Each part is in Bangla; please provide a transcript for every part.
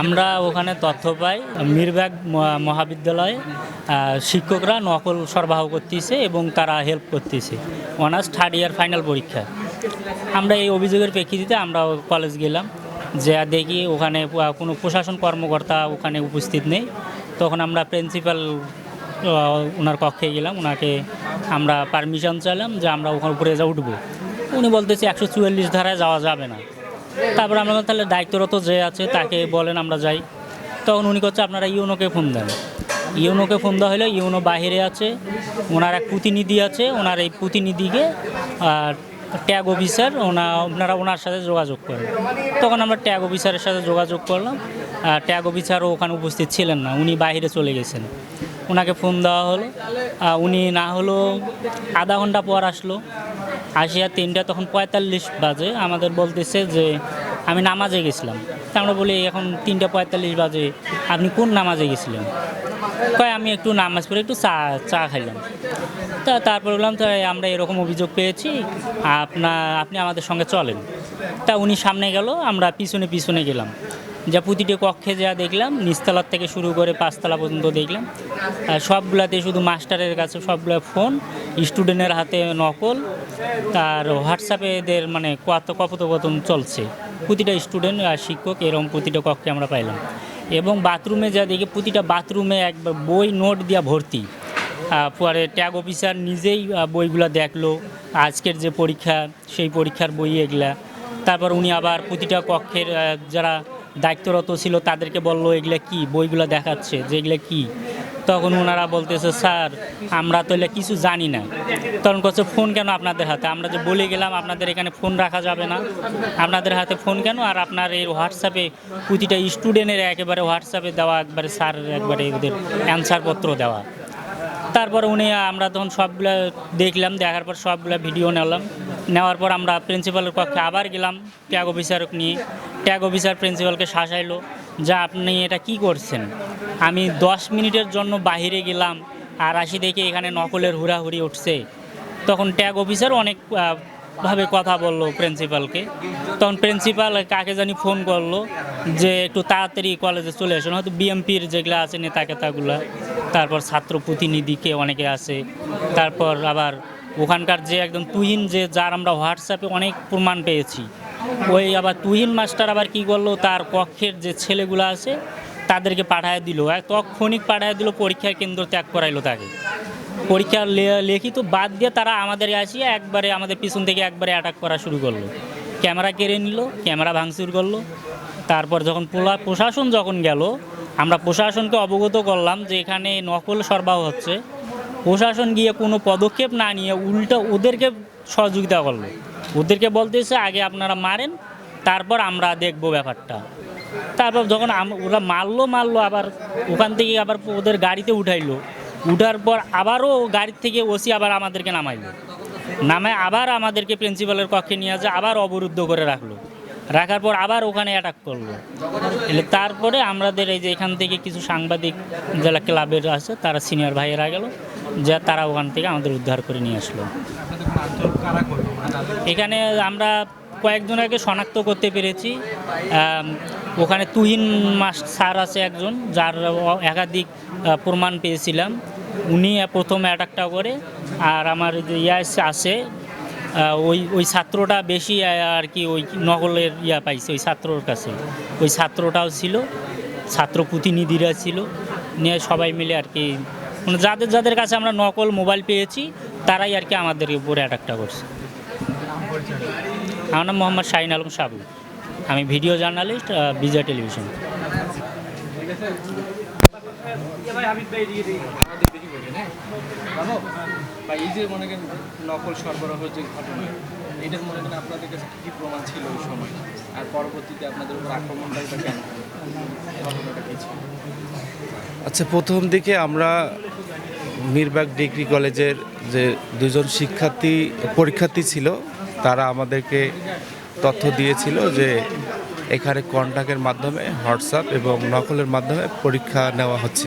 আমরা ওখানে তথ্য পাই। মিরবাগ মহাবিদ্যালয়ে শিক্ষকরা নকল সরবরাহ করতেছে এবং তারা হেল্প করতেছে। অনার্স থার্ড ইয়ার ফাইনাল পরীক্ষা। আমরা এই অভিযোগের প্রেক্ষিতে আমরা কলেজ গেলাম। যে দেখি ওখানে কোনো প্রশাসন কর্মকর্তা ওখানে উপস্থিত নেই। তখন আমরা প্রিন্সিপাল ওনার কক্ষে গেলাম। ওনাকে আমরা পারমিশন চাইলাম যে আমরা ওখানে উপরে যা উঠবো। উনি বলতেছে একশো চুয়াল্লিশ ধারায় যাওয়া যাবে না। তারপর আমরা তাহলে দায়িত্বরত যে আছে তাকে বলেন আমরা যাই। তখন উনি করছে, আপনারা ইউনোকে ফোন দেন। ইউনোকে ফোন দেওয়া হলে, ইউনো বাহিরে আছে, ওনার এক প্রতিনিধি আছে, ওনার এই প্রতিনিধিকে, আর ট্যাগ অফিসার, ওনা, আপনারা ওনার সাথে যোগাযোগ করেন। তখন আমরা ট্যাগ অফিসারের সাথে যোগাযোগ করলাম, আর ট্যাগ অফিসারও ওখানে উপস্থিত ছিলেন না, উনি বাইরে চলে গেছেন। ওনাকে ফোন দেওয়া হলো উনি না হলো আধা ঘণ্টা পর আসলো। আসিয়া তিনটা তখন পঁয়তাল্লিশ বাজে। আমাদের বলতেছে যে, আমি নামাজে গেছিলাম। তা আমরা বলি, এখন তিনটা পঁয়তাল্লিশ বাজে। আপনি কোন নামাজে গেছিলেন? কয়, আমি একটু নামাজ পড়ে একটু চা চা খাইলাম। তা তারপর বললাম তো আমরা এরকম অভিযোগ পেয়েছি। আপনার আপনি আমাদের সঙ্গে চলেন। তা উনি সামনে গেল, আমরা পিছনে পিছনে গেলাম। যা প্রতিটি কক্ষে যা দেখলাম, নিচতলার থেকে শুরু করে পাঁচতলা পর্যন্ত দেখলাম। সবগুলাতে শুধু মাস্টারের কাছে সবগুলো ফোন, স্টুডেন্টের হাতে নকল তার হোয়াটসঅ্যাপে এদের মানে কত কথোপকথন চলছে। প্রতিটা স্টুডেন্ট আর শিক্ষক এরকম প্রতিটা কক্ষে আমরা পাইলাম। এবং বাথরুমে যা দেখি, প্রতিটা বাথরুমে একবার বই নোট দিয়া ভর্তি। পরে ট্যাগ অফিসার নিজেই বইগুলো দেখল, আজকের যে পরীক্ষা, সেই পরীক্ষার বই এগুলা। তারপর উনি আবার প্রতিটা কক্ষের যারা দায়িত্বরত ছিল, তাদেরকে বলল, এগুলো কি? বইগুলো দেখাচ্ছে, যে এগুলো কি? তখন ওনারা বলতেছে, স্যার, আমরা তো এগুলা কিছু জানি না। তখন করছে ফোন কেন আপনাদের হাতে? আমরা যে বলে গেলাম, আপনাদের এখানে ফোন রাখা যাবে না। আপনাদের হাতে ফোন কেন? আর আপনার এই হোয়াটসঅ্যাপে প্রতিটা স্টুডেন্টের একেবারে হোয়াটসঅ্যাপে দেওয়া, একবারে স্যার একবারে ওদের অ্যান্সারপত্র দেওয়া। তারপর উনি, আমরা তখন সবগুলো দেখলাম, দেখার পর সবগুলো ভিডিও নিলাম। নেওয়ার পর আমরা প্রিন্সিপালের কক্ষে আবার গেলাম ট্যাগ অফিসারক নিয়ে। ট্যাগ অফিসার প্রিন্সিপালকে শাসাইলো যা, আপনি এটা কি করছেন? আমি দশ মিনিটের জন্য বাইরে গেলাম আর আসি দেখি এখানে নকলের হুড়াহুড়ি উঠছে। তখন ট্যাগ অফিসার অনেক ভাবে কথা বলল প্রিন্সিপালকে তখন প্রিন্সিপাল কাকে জানি ফোন করল যে, একটু তাড়াতাড়ি কলেজে চলে আসুন হয়তো বিএমপির যেগুলো আছে নেতা কেতাগুলা তারপর ছাত্র প্রতিনিধিকে অনেকে আছে। তারপর আবার ওখানকার যে একদম তুহিন যে, যার আমরা হোয়াটসঅ্যাপে অনেক প্রমাণ পেয়েছি। ওই আবার তুহিন মাস্টার আবার কি করল, তার কক্ষের যে ছেলেগুলো আছে, তাদেরকে পাঠায় দিল। তৎক্ষণিক পাঠায় দিল, পরীক্ষার কেন্দ্র ত্যাগ করাইলো তাকে। পরীক্ষা লিখিত বাদ দিয়ে তারা আমাদের আসিয়া একবারে আমাদের পিছন থেকে একবারে অ্যাটাক করা শুরু করল। ক্যামেরা কেড়ে নিল, ক্যামেরা ভাঙচুর করল। তারপর যখন পোলা, প্রশাসন যখন গেল, আমরা প্রশাসনকে অবগত করলাম যে এখানে নকল সরবরাহ হচ্ছে। প্রশাসন গিয়ে কোনো পদক্ষেপ না নিয়ে উল্টো ওদেরকে সহযোগিতা করল। ওদেরকে বলতেছে আগে আপনারা মারেন, তারপর আমরা দেখব ব্যাপারটা। তারপর যখন ওরা মারলো মারলো, আবার ওখান থেকে আবার ওদের গাড়িতে উঠাইলো। উঠার পর আবারও গাড়ির থেকে ওসি আবার আমাদেরকে নামাইলো। নামায় আবার আমাদেরকে প্রিন্সিপালের কক্ষে নিয়ে আসে আবার অবরুদ্ধ করে রাখল। রাখার পর আবার ওখানে অ্যাটাক করল। এলে তারপরে আমাদের এই যে এখান থেকে কিছু সাংবাদিক যারা ক্লাবের আছে, তারা সিনিয়র ভাইয়েরা গেল। যা তারা ওখান থেকে আমাদের উদ্ধার করে নিয়ে আসলো। এখানে আমরা কয়েকজন আগে শনাক্ত করতে পেরেছি। ওখানে তুহিন মাস স্যার আছে একজন, যার একাধিক প্রমাণ পেয়েছিলাম। উনি প্রথম অ্যাটাকটা করে, আর আমার যে ইয়াস আছে ওই ওই ছাত্রটা বেশি আর কি ওই নকলের ইয়া পাইছে, ওই ছাত্রর কাছে। ওই ছাত্রটাও ছিল, ছাত্র প্রতিনিধিরা ছিল। নিয়ে সবাই মিলে আর কি মানে যাদের যাদের কাছে আমরা নকল মোবাইল পেয়েছি তারাই আর কি আমাদের উপরে অ্যাটাকটা করছে। আমার নাম মোহাম্মদ শাহিন আলম সাবু। আমি ভিডিও জার্নালিস্ট বিজয় টেলিভিশন। আমাদের বেশি বলি না জানো বা এই যে মনে করেন নকল সরবরাহের যে ঘটনা এটার মনে করেন আপনাদের কাছে কী কী প্রমাণ ছিল ওই সময়? আর পরবর্তীতে আপনাদের উপর আক্রমণটাই বা কেন? ঘটনাটা কী ছিল? আচ্ছা প্রথম দিকে আমরা মিরবাগ ডিগ্রি কলেজের যে দুজন শিক্ষার্থী পরীক্ষার্থী ছিল তারা আমাদেরকে তথ্য দিয়েছিল যে এখানে কন্ট্যাক্টের মাধ্যমে হোয়াটসঅ্যাপ এবং নকলের মাধ্যমে পরীক্ষা নেওয়া হচ্ছে।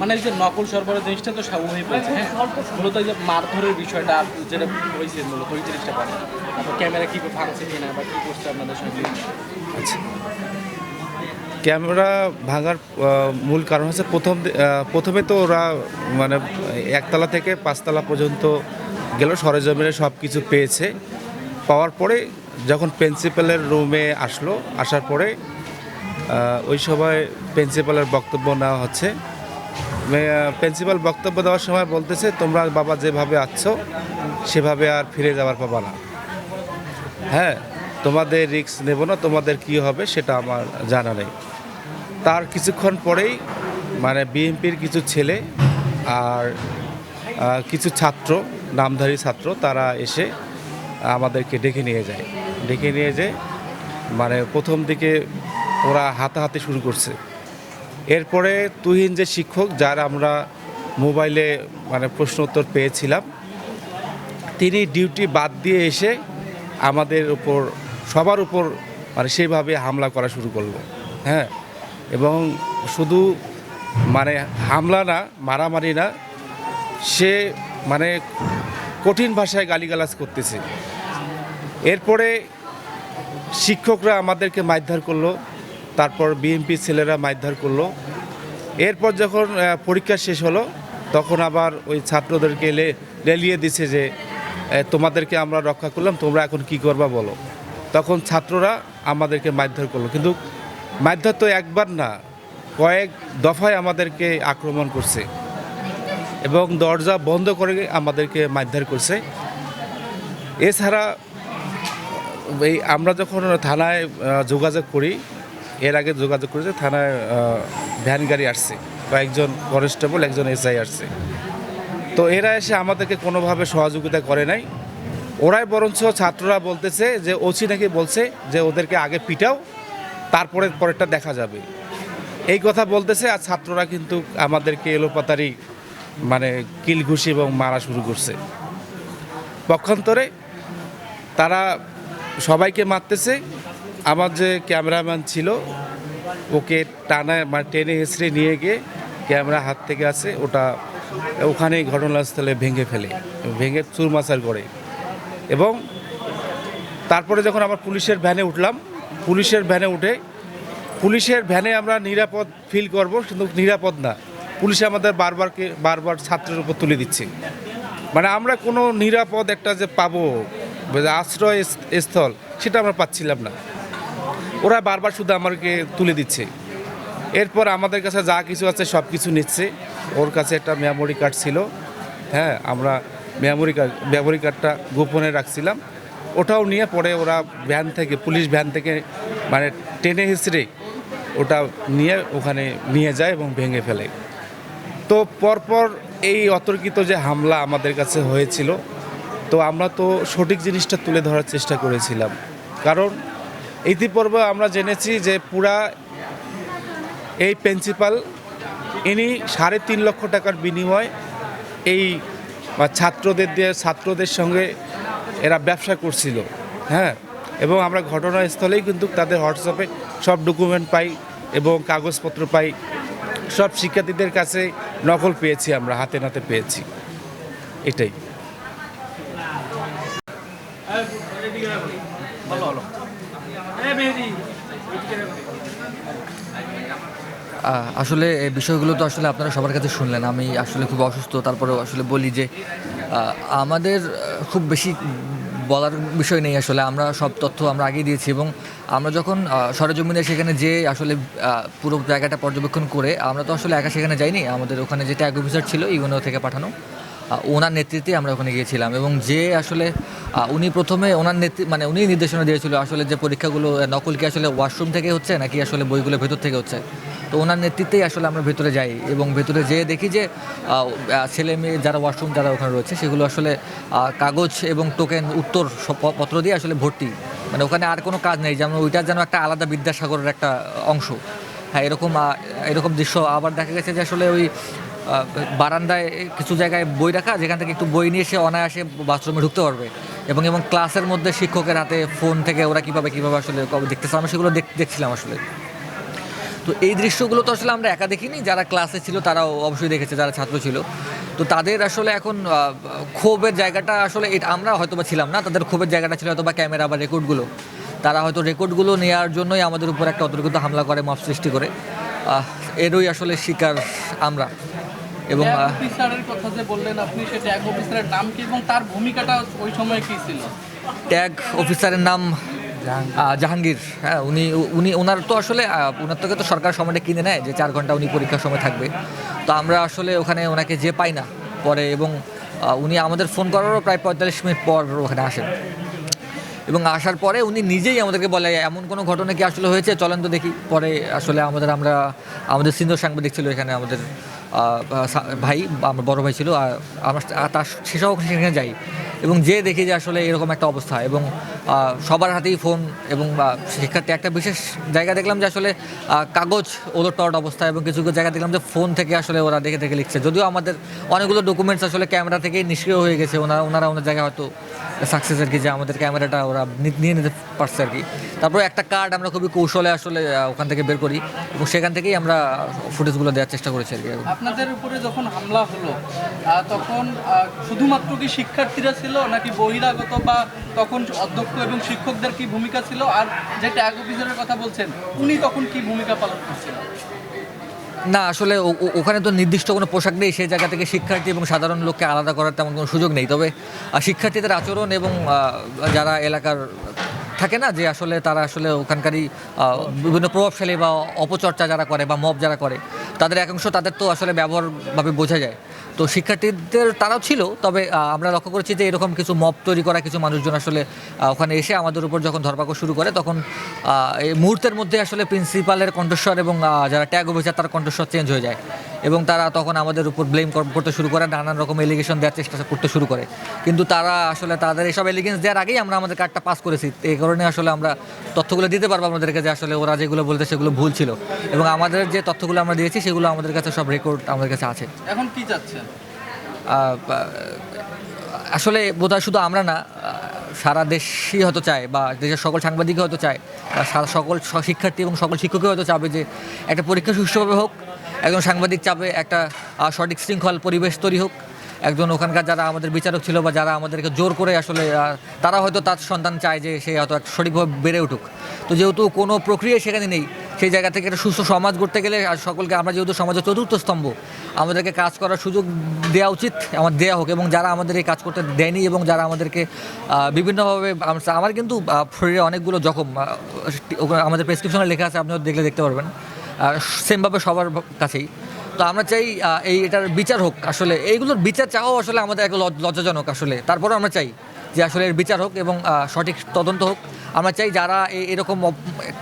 মানে এই যে নকল সরবরাহ জিনিসটা তো স্বাভাবিক হয়েছে হ্যাঁ? মূলত যে মারধরের বিষয়টা যেটা হয়েছে মূলত ওই জিনিসটা ক্যামেরা কী ভাঙছে কিনা বা কী করছে আপনাদের সঙ্গে? আচ্ছা। ক্যামেরা ভাঙার মূল কারণ হচ্ছে প্রথম প্রথমে তো ওরা মানে একতলা থেকে পাঁচতলা পর্যন্ত গেল, সরেজমিনে সব কিছু পেয়েছে। পাওয়ার পরে যখন প্রিন্সিপালের রুমে আসলো, আসার পরে ওই সময় প্রিন্সিপালের বক্তব্য নেওয়া হচ্ছে। প্রিন্সিপাল বক্তব্য দেওয়ার সময় বলতেছে, তোমরা বাবা যেভাবে আছো, সেভাবে আর ফিরে যাওয়ার পাবা না। হ্যাঁ তোমাদের রিস্ক নেব না, তোমাদের কি হবে সেটা আমার জানা নেই। তার কিছুক্ষণ পরেই মানে বিএনপির কিছু ছেলে আর কিছু ছাত্র, নামধারী ছাত্র, তারা এসে আমাদেরকে ডেকে নিয়ে যায়। ডেকে নিয়ে যেয়ে মানে প্রথম দিকে ওরা হাতাহাতি শুরু করছে। এরপরে তুহিন যে শিক্ষক, যার আমরা মোবাইলে মানে প্রশ্ন উত্তর পেয়েছিলাম, তিনি ডিউটি বাদ দিয়ে এসে আমাদের উপর সবার উপর মানে সেইভাবে হামলা করা শুরু করল হ্যাঁ। এবং শুধু মানে হামলা না, মারামারি না, সে মানে কঠিন ভাষায় গালিগালাজ করতেছে। এরপরে শিক্ষকরা আমাদেরকে মারধর করল, তারপর বিএমপি ছেলেরা মারধর করল। এরপর যখন পরীক্ষা শেষ হলো, তখন আবার ওই ছাত্রদেরকে লেলিয়ে দিছে যে তোমাদেরকে আমরা রক্ষা করলাম, তোমরা এখন কি করবা বলো? তখন ছাত্ররা আমাদেরকে মারধর করল। কিন্তু মারধর তো একবার না, কয়েক দফায় আমাদেরকে আক্রমণ করছে এবং দরজা বন্ধ করে আমাদেরকে মারধর করছে। এছাড়া এই আমরা যখন থানায় যোগাযোগ করি, এর আগে যোগাযোগ করেছে, থানায় ভ্যান গাড়ি আসছে, কয়েকজন কনস্টেবল, একজন এসআই আসছে। তো এরা এসে আমাদেরকে কোনোভাবে সহযোগিতা করে নাই। ওরাই বরঞ্চ ছাত্ররা বলতেছে যে, ওসি নাকি বলছে যে, ওদেরকে আগে পিটাও, তারপরে পরেরটা দেখা যাবে। এই কথা বলতেছে আর ছাত্ররা কিন্তু আমাদেরকে এলোপাতারি মানে কিল ঘুষি এবং মারা শুরু করছে। পক্ষান্তরে তারা সবাইকে মারতেছে। আমার যে ক্যামেরাম্যান ছিল, ওকে টানা মানে টেনে হেসড়ে নিয়ে গিয়ে ক্যামেরা হাত থেকে আছে, ওটা ওখানেই ঘটনাস্থলে ভেঙে ফেলে, ভেঙে চুরমাচার করে। এবং তারপরে যখন আবার পুলিশের ভ্যানে উঠলাম, পুলিশের ভ্যানে উঠে, পুলিশের ভ্যানে আমরা নিরাপদ ফিল করব, কিন্তু নিরাপদ না। পুলিশ আমাদের বারবারকে বারবার ছাত্রের উপর তুলে দিচ্ছে। মানে আমরা কোনো নিরাপদ একটা যে পাবো আশ্রয় স্থল, সেটা আমরা পাচ্ছিলাম না। ওরা বারবার শুধু আমাকে তুলে দিচ্ছে। এরপর আমাদের কাছে যা কিছু আছে সব কিছু নিচ্ছে। ওর কাছে একটা মেমোরি কার্ড ছিল। হ্যাঁ আমরা মেমোরি কার্ড, মেমোরি কার্ডটা গোপনে রাখছিলাম। ওটাও নিয়ে পরে ওরা ভ্যান থেকে, পুলিশ ভ্যান থেকে মানে টেনে হিসড়ে ওটা নিয়ে ওখানে নিয়ে যায় এবং ভেঙে ফেলে। তো পরপর এই অতর্কিত যে হামলা আমাদের কাছে হয়েছিল, তো আমরা তো সঠিক জিনিসটা তুলে ধরার চেষ্টা করেছিলাম। কারণ ইতিপূর্বে আমরা জেনেছি যে পুরা এই প্রিন্সিপাল ইনি সাড়ে তিন লক্ষ টাকার বিনিময় এই বা ছাত্রদের দিয়ে ছাত্রদের সঙ্গে এরা ব্যবসা করছিল হ্যাঁ? এবং আমরা ঘটনাস্থলেই কিন্তু তাদের হোয়াটসঅ্যাপে সব ডকুমেন্ট পাই এবং কাগজপত্র পাই। সব শিক্ষার্থীদের কাছে নকল পেয়েছি আমরা হাতে নাতে পেয়েছি। এটাই। আহ, আসলে এই বিষয়গুলো তো আসলে আপনারা সবার কাছে শুনলেন। আমি আসলে খুব অসুস্থ, তারপরেও আসলে বলি যে আমাদের খুব বেশি বলার বিষয় নেই আসলে। আমরা সব তথ্য আমরা আগেই দিয়েছি এবং আমরা যখন সরেজমিনে সেখানে যে আসলে পুরো জায়গাটা পর্যবেক্ষণ করে, আমরা তো আসলে একা সেখানে যাইনি। আমাদের ওখানে যে ট্যাগ অফিসার ছিল, ইউনো থেকে পাঠানো ওনার নেতৃত্বে আমরা ওখানে গিয়েছিলাম এবং যে আসলে উনি প্রথমে ওনার নেতৃত্ব মানে উনি নির্দেশনা দিয়েছিল আসলে যে পরীক্ষাগুলো নকল কি আসলে ওয়াশরুম থেকে হচ্ছে নাকি আসলে বইগুলো ভেতর থেকে হচ্ছে। তো ওনার নেতৃত্বেই আসলে আমরা ভেতরে যাই এবং ভেতরে যেয়ে দেখি যে ছেলে মেয়ে যারা ওয়াশরুম যারা ওখানে রয়েছে সেগুলো আসলে কাগজ এবং টোকেন উত্তর পত্র দিয়ে আসলে ভর্তি। মানে ওখানে আর কোনো কাজ নেই, যেমন ওইটা যেন একটা আলাদা বিদ্যাসাগরের একটা অংশ। হ্যাঁ এরকম এরকম দৃশ্য আবার দেখা গেছে যে আসলে ওই বারান্দায় কিছু জায়গায় বই রাখা, যেখান থেকে একটু বই নিয়ে এসে অনায়াসে বাথরুমে ঢুকতে পারবে। এবং এবং ক্লাসের মধ্যে শিক্ষকের হাতে ফোন থেকে ওরা কীভাবে কীভাবে আসলে দেখতেছে, আমরা সেগুলো দেখ- দেখছিলাম আসলে। তো এই দৃশ্যগুলো তো আসলে আমরা একা দেখিনি। যারা ক্লাসে ছিল তারাও অবশ্যই দেখেছে যারা ছাত্র ছিল। তো তাদের আসলে এখন ক্ষোভের জায়গাটা আসলে এটা আমরা হয়তো বা ছিলাম না তাদের ক্ষোভের জায়গাটা ছিল হয়তো বা ক্যামেরা বা রেকর্ডগুলো। তারা হয়তো রেকর্ডগুলো নেওয়ার জন্যই আমাদের উপর একটা অতর্কিত হামলা করে মব সৃষ্টি করে। এরই আসলে শিকার আমরা। এবং ট্যাগ অফিসারের কথা যে বললেন আপনি সে ট্যাগ অফিসারের নাম কি এবং তার ভূমিকাটা ওই সময় কি ছিল? ট্যাগ অফিসারের নাম জাহাঙ্গীর। হ্যাঁ উনি উনি ওনার তো আসলে ওনার থেকে তো সরকার সময়টা কিনে নেয় যে চার ঘণ্টা উনি পরীক্ষার সময় থাকবে। তো আমরা আসলে ওখানে ওনাকে যে পাই না পরে এবং উনি আমাদের ফোন করারও প্রায় পঁয়তাল্লিশ মিনিট পর ওখানে আসেন। এবং আসার পরে উনি নিজেই আমাদেরকে বলে, এমন কোনো ঘটনা কি আসলে হয়েছে? চলেন তো দেখি। পরে আসলে আমাদের, আমরা, আমাদের সিনিয়র সাংবাদিক ছিল এখানে আমাদের ভাই, আমার বড় ভাই ছিল, আর আমরা তার সেসব সেখানে যাই। এবং যে দেখি যে আসলে এরকম একটা অবস্থা এবং সবার হাতেই ফোন এবং শিক্ষার্থী, একটা বিশেষ জায়গা দেখলাম যে আসলে কাগজ ওলট অবস্থা এবং কিছু কিছু জায়গা দেখলাম যে ফোন থেকে আসলে ওরা দেখে দেখে লিখছে। যদিও আমাদের অনেকগুলো ডকুমেন্টস আসলে ক্যামেরা থেকেই নিষ্ক্রিয় হয়ে গেছে ওনারা ওনারা ওনার জায়গায় হয়তো সাকসেস আর কি যে আমাদের ক্যামেরাটা ওরা নিয়ে নিতে পারছে আর কি। তারপরে একটা কার্ড আমরা খুবই কৌশলে আসলে ওখান থেকে বের করি এবং সেখান থেকেই আমরা ফুটেজগুলো দেওয়ার চেষ্টা করেছি আর কি। আপনাদের উপরে যখন হামলা হলো তখন শুধুমাত্র কি শিক্ষার্থীরা ছিল নাকি বহিরাগত বা তখন অধ্যক্ষ এবং শিক্ষকদের কি ভূমিকা ছিল? আর যে ট্যাগ অফিসারের কথা বলছেন, উনি তখন কি ভূমিকা পালন করছিলেন? না, আসলে ওখানে তো নির্দিষ্ট কোনো পোশাক নেই সেই জায়গা থেকে শিক্ষার্থী এবং সাধারণ লোককে আলাদা করার তেমন কোনো সুযোগ নেই। তবে শিক্ষার্থীদের আচরণ এবং যারা এলাকার থাকে না, যে আসলে তারা আসলে ওখানকারই বিভিন্ন প্রভাবশালী বা অপচর্চা যারা করে বা মব যারা করে, তাদের একাংশ তাদের তো আসলে ব্যবহারভাবে বোঝা যায়। তো শিক্ষার্থীদের তারাও ছিল, তবে আমরা লক্ষ্য করেছি যে এরকম কিছু মপ তৈরি করা কিছু মানুষজন আসলে ওখানে এসে আমাদের উপর যখন ধরপাকড় শুরু করে, তখন এই মুহূর্তের মধ্যে আসলে প্রিন্সিপালের কণ্ঠস্বর এবং যারা ট্যাগ তার কণ্ঠস্বর চেঞ্জ হয়ে যায়। এবং তারা তখন আমাদের উপর ব্লেম করতে শুরু করে নানান রকম এলিগেশন দেওয়ার চেষ্টা করতে শুরু করে। কিন্তু তারা আসলে তাদের এসব এলিগেন্স দেওয়ার আগেই আমরা আমাদের কার্ডটা পাস করেছি। এই কারণে আসলে আমরা তথ্যগুলো দিতে পারব আমাদেরকে যে আসলে ওরা যেগুলো বলতে সেগুলো ভুল ছিল। এবং আমাদের যে তথ্যগুলো আমরা দিয়েছি সেগুলো আমাদের কাছে সব রেকর্ড আমাদের কাছে আছে। এখন কি চাচ্ছেন? আসলে বোধহয় শুধু আমরা না সারা দেশই হয়তো চায় বা দেশের সকল সাংবাদিকই হয়তো চায় বা সারা সকল শিক্ষার্থী এবং সকল শিক্ষকই হয়তো চাবে যে একটা পরীক্ষা সুষ্ঠুভাবে হোক একজন সাংবাদিক চাপে একটা সঠিক শৃঙ্খল পরিবেশ তৈরি হোক। একজন ওখানকার যারা আমাদের বিচারক ছিল বা যারা আমাদেরকে জোর করে আসলে তারা হয়তো তার সন্তান চায় যে সে হয়তো সঠিকভাবে বেড়ে উঠুক। তো যেহেতু কোনো প্রক্রিয়া সেখানে নেই, সেই জায়গা থেকে একটা সুস্থ সমাজ গড়তে গেলে আর সকলকে আমরা যেহেতু সমাজের চতুর্থ স্তম্ভ, আমাদেরকে কাজ করার সুযোগ দেওয়া উচিত, আমার দেওয়া হোক এবং যারা আমাদের এই কাজ করতে দেয়নি এবং যারা আমাদেরকে বিভিন্নভাবে আমার কিন্তু শরীরে অনেকগুলো জখম আমাদের প্রেসক্রিপশনে লেখা আছে, আপনিও দেখলে দেখতে পারবেন। সেমভাবে সবার কাছেই। তো আমরা চাই এই এটার বিচার হোক আসলে। এইগুলোর বিচার চাওয়াও আসলে আমাদের এক লজ- লজ্জাজনক আসলে। তারপরেও আমরা চাই যে আসলে এর বিচার হোক এবং সঠিক তদন্ত হোক। আমরা চাই যারা এরকম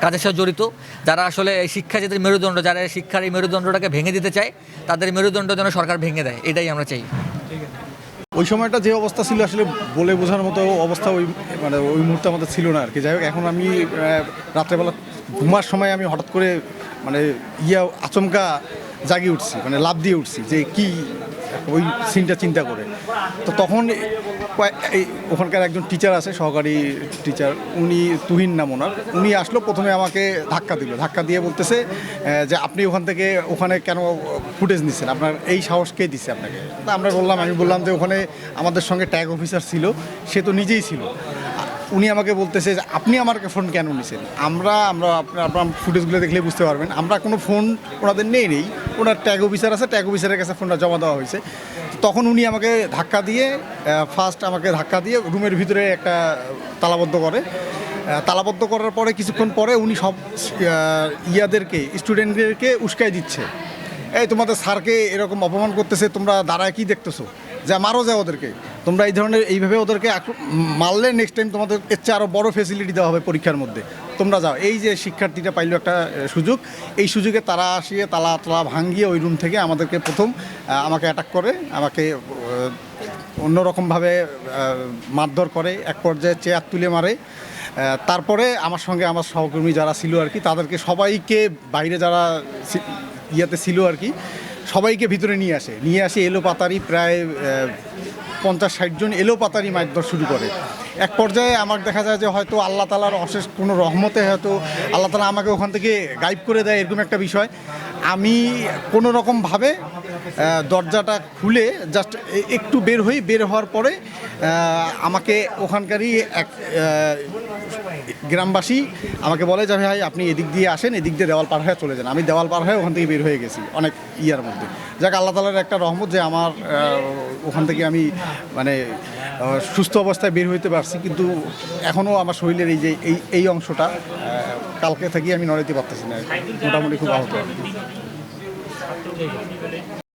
কাজের সাথে জড়িত, যারা আসলে শিক্ষা যাদের মেরুদণ্ড, যারা শিক্ষার এই মেরুদণ্ডটাকে ভেঙে দিতে চায়, তাদের মেরুদণ্ড যেন সরকার ভেঙে দেয়। এটাই আমরা চাই। ওই সময়টা যে অবস্থা ছিল আসলে বলে বোঝার মতো অবস্থা ওই মানে ওই মুহূর্তে আমাদের ছিল না আর কি। যাই হোক, এখন আমি রাত্রেবেলা ঘুমার সময় আমি হঠাৎ করে মানে ইয়া, আচমকা জাগিয়ে উঠছি মানে লাভ দিয়ে উঠছি যে কি ওই সিনটা চিন্তা করে। তো তখন ওখানকার একজন টিচার আছে, সহকারী টিচার উনি তুহিন নাম ওনার। উনি আসলো, প্রথমে আমাকে ধাক্কা দিল। ধাক্কা দিয়ে বলতেছে যে আপনি ওখান থেকে ওখানে কেন ফুটেজ নিচ্ছেন আপনার এই সাহস কে দিচ্ছে আপনাকে? তা আমরা বললাম, আমি বললাম যে ওখানে আমাদের সঙ্গে ট্যাগ অফিসার ছিল, সে তো নিজেই ছিল। উনি আমাকে বলতেছে যে, আপনি আমার ফোন কেন নিছেন? আমরা আমরা আপনার আপনার ফুটেজগুলো দেখলে বুঝতে পারবেন। আমরা কোনো ফোন ওনাদের নেই নেই। ওনার ট্যাগ অফিসার আছে ট্যাগ অফিসারের কাছে ফোনটা জমা দেওয়া হয়েছে। তখন উনি আমাকে ধাক্কা দিয়ে ফার্স্ট আমাকে ধাক্কা দিয়ে রুমের ভিতরে একটা তালাবদ্ধ করে। তালাবদ্ধ করার পরে কিছুক্ষণ পরে উনি সব ইয়াদেরকে স্টুডেন্টদেরকে উস্কাই দিচ্ছে। এই তোমাদের স্যারকে এরকম অপমান করতেছে, তোমরা দাঁড়ায় কি দেখতেছো? যা, মারো যায় ওদেরকে। তোমরা এই ধরনের এইভাবে ওদেরকে মারলে নেক্সট টাইম তোমাদের এর চেয়ে আরও বড় ফেসিলিটি দেওয়া হবে পরীক্ষার মধ্যে। তোমরা যাও। এই যে শিক্ষার্থীটা পাইলো একটা সুযোগ, এই সুযোগে তারা আসিয়ে তালা তালা ভাঙিয়ে ওই রুম থেকে আমাদেরকে প্রথম আমাকে অ্যাটাক করে, আমাকে অন্যরকমভাবে মারধর করে, এক পর্যায়ে চেয়ার তুলে মারে। তারপরে আমার সঙ্গে আমার সহকর্মী যারা ছিল আর কি, তাদেরকে সবাইকে বাইরে যারা ইয়াতে ছিল আর কি, সবাইকে ভিতরে নিয়ে আসে। নিয়ে আসে এলো পাতারি প্রায় পঞ্চাশ ষাট জন এলো পাতারি মারধর শুরু করে। এক পর্যায়ে আমার দেখা যায় যে হয়তো আল্লাহ তালার অশেষ কোনো রহমতে হয়তো আল্লাহ তালা আমাকে ওখান থেকে গাইড করে দেয় এরকম একটা বিষয়। আমি কোনো রকমভাবে দরজাটা খুলে জাস্ট একটু বের হই, বের হওয়ার পরে আমাকে ওখানকারই এক গ্রামবাসী আমাকে বলে যে ভাই, আপনি এদিক দিয়ে আসেন, এদিক দিয়ে দেওয়াল পার হয়ে চলে যান। আমি দেওয়াল পার হয়ে ওখান থেকে বের হয়ে গেছি অনেক ইয়ার মধ্যে। যাক, আল্লাহ তালার একটা রহমত যে আমার ওখান থেকে আমি মানে সুস্থ অবস্থায় বের হইতে পারছি। কিন্তু এখনও আমার শরীরের এই যে, এই এই অংশটা কালকে থেকে আমি নড়াইতে পারতেছি না। মোটামুটি খুব আহত